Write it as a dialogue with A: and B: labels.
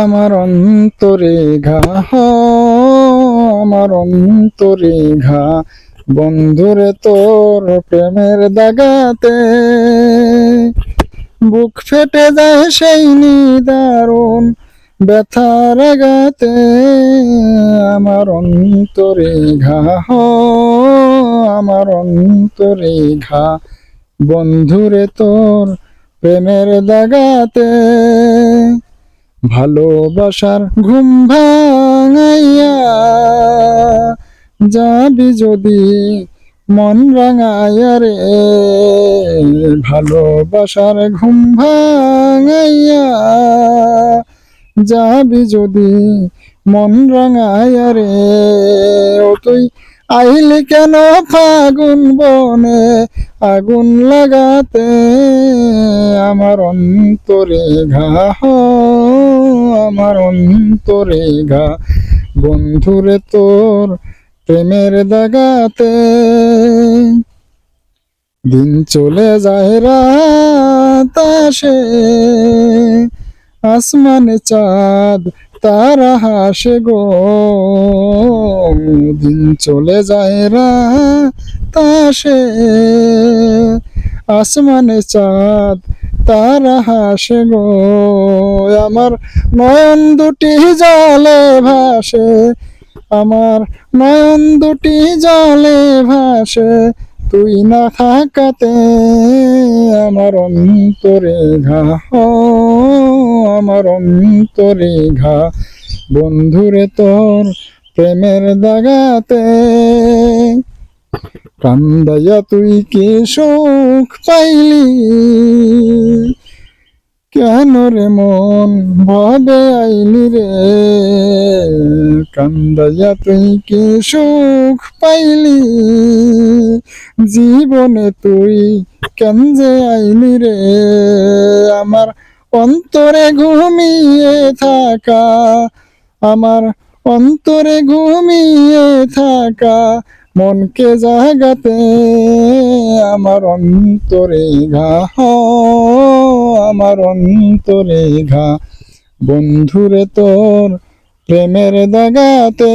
A: আমার অন্তরে ঘা আমার অন্তরে ঘা। বন্ধুরে তোর প্রেমের দাগাতে বুক ফেটে যায় সেই নিদারুণ ব্যথার আঘাতে। আমার অন্তরে ঘা আমার অন্তরে ঘা। বন্ধুরে তোর প্রেমের দাগাতে ভালোবাসার ঘুম ভাঙাইয়া যাবি যদি মন রাঙাইয়া রে। ভালোবাসার ঘুম ভাঙাইয়া যাবি যদি মন রাঙাইয়া রে। ও তুই আইলি কেন ফাগুন বনে? আগুন লাগাতে আমার অন্তরে ঘা আমার অন্তরে ঘা বন্ধুরে তোর প্রেমের দাগাতে। দিন চলে যায় রাত আসে, আসমানে চাঁদ, তারা হাসে গো। দিন চলে যায় রাত আসে, আসমানে চাঁদ, তারা হাসে গো। আমার নয়ন দুটি জলে ভাসে, আমার নয়ন দুটি জলে ভাসে, তুই না থাকাতে আমার অন্তরে ঘা। আমার অন্তরে ঘা। বন্ধুরে তোর প্রেমের দাগাতে কান্দাইয়া তুই কি সুখ পাইলি? কেন মন ভাবে আইলি রে। কান্দাইয়া তুই কি সুখ পাইলি? জীবনে তুই কেন যে আইলি রে? আমার অন্তরে ঘুমিয়ে থাকা, আমার অন্তরে ঘুমিয়ে থাকা মনকে জাগাতে আমার অন্তরে ঘা আমার অন্তরে ঘা। বন্ধুরে তোর প্রেমের দাগাতে